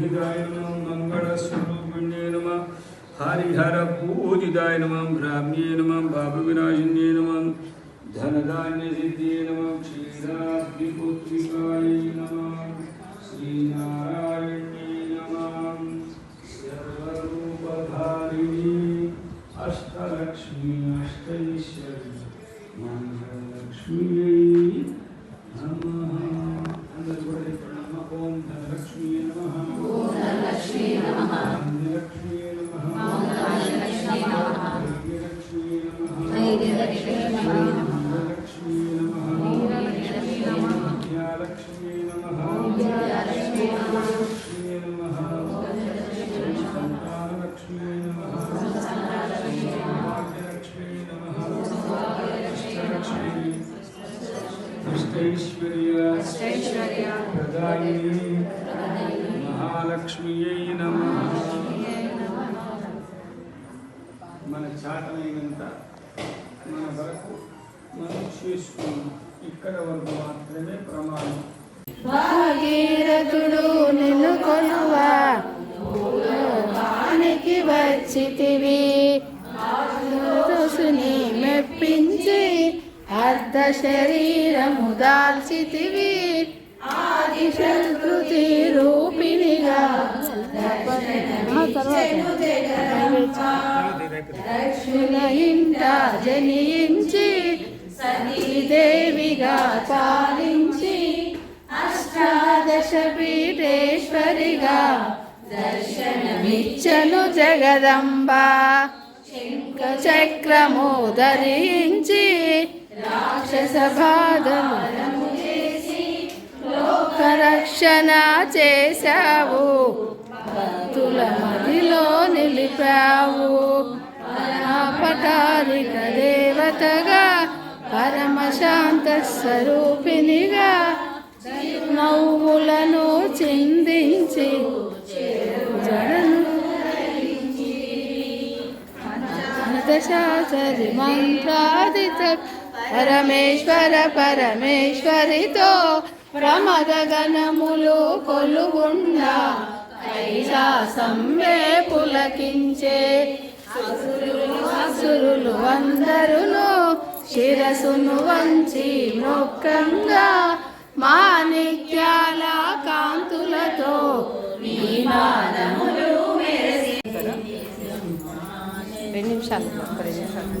पूजिताय नमः मंगलस्वरूपिण्ये नमः। हरिहर पूजिताय नमः ब्राह्म्ये नमः भावविनाशिन्ये नमः। धनधान्यसिद्धये नमः, क्षीराब्धिपुत्रिकाय नमः। श्रीनारायण्ये नमः। सर्वरूपधारिणी, अष्टलक्ष्मी अष्टैश्वर्य मंगलक्ष्मी అష్టైశ్వర్య ప్రదాయిని మహాలక్ష్మియై నమ. మన చాటమైనంత మన వరకు మనం చేసుకున్నాం ఇక్కడ వరకు మాత్రమే ప్రమాణం. భాగీరథుడు నిన్ను కొలువా? వానికి వచ్చితివి. మెప్పించి అర్ధ శరీరము దాల్చితివి. ఆది సంస్కృతి రూపిణిగా ఇంట జనించి సతీదేవిగా పాలించి అష్టాదశ పీఠేశ్వరిగా దర్శనమిచ్చను జగదంబ. శంఖ చక్రము ధరించి రాక్షస లోకరక్షణ చేశావు భక్తుల మదిలో నిలిపావు పటారిక దేవతగా పరమశాంత స్వరూపినిగా నవ్వులను చిందించి జడను శాసరి మంత్రాదిత పరమేశ్వర పరమేశ్వరితో ప్రమద గణములు కొలుగుండా కైలాసంవే పులకించే. అసురులు అందరును శిరసును వంచి మొక్కంగా మాణిక్యాల కాంతులతో రెండు నిమిషాలు రెండు నిమిషాలు.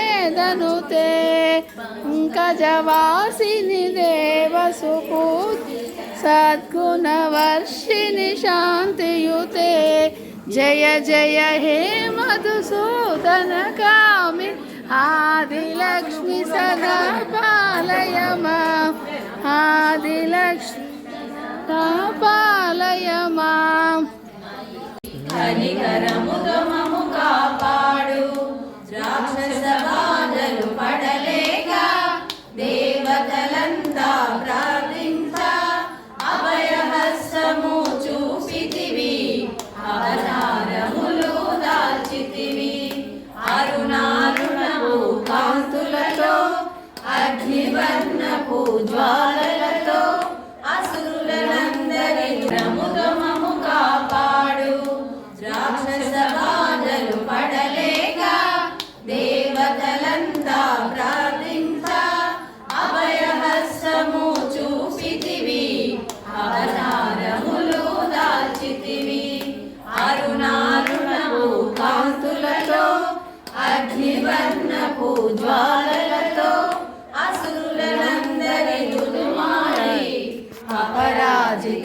धनुते कजवासिनि देवसुपूत् सद्गुणवर्षिणि शांतियुते जय जय, हे मधुसूदन मधुसूदनकामि आदिलक्ष्मी सदा पालय आदिलक्ष्मी आदिलक्ष्मि पालय माम् हरिहरमुद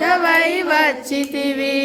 దుర్మారి వచ్చితివి.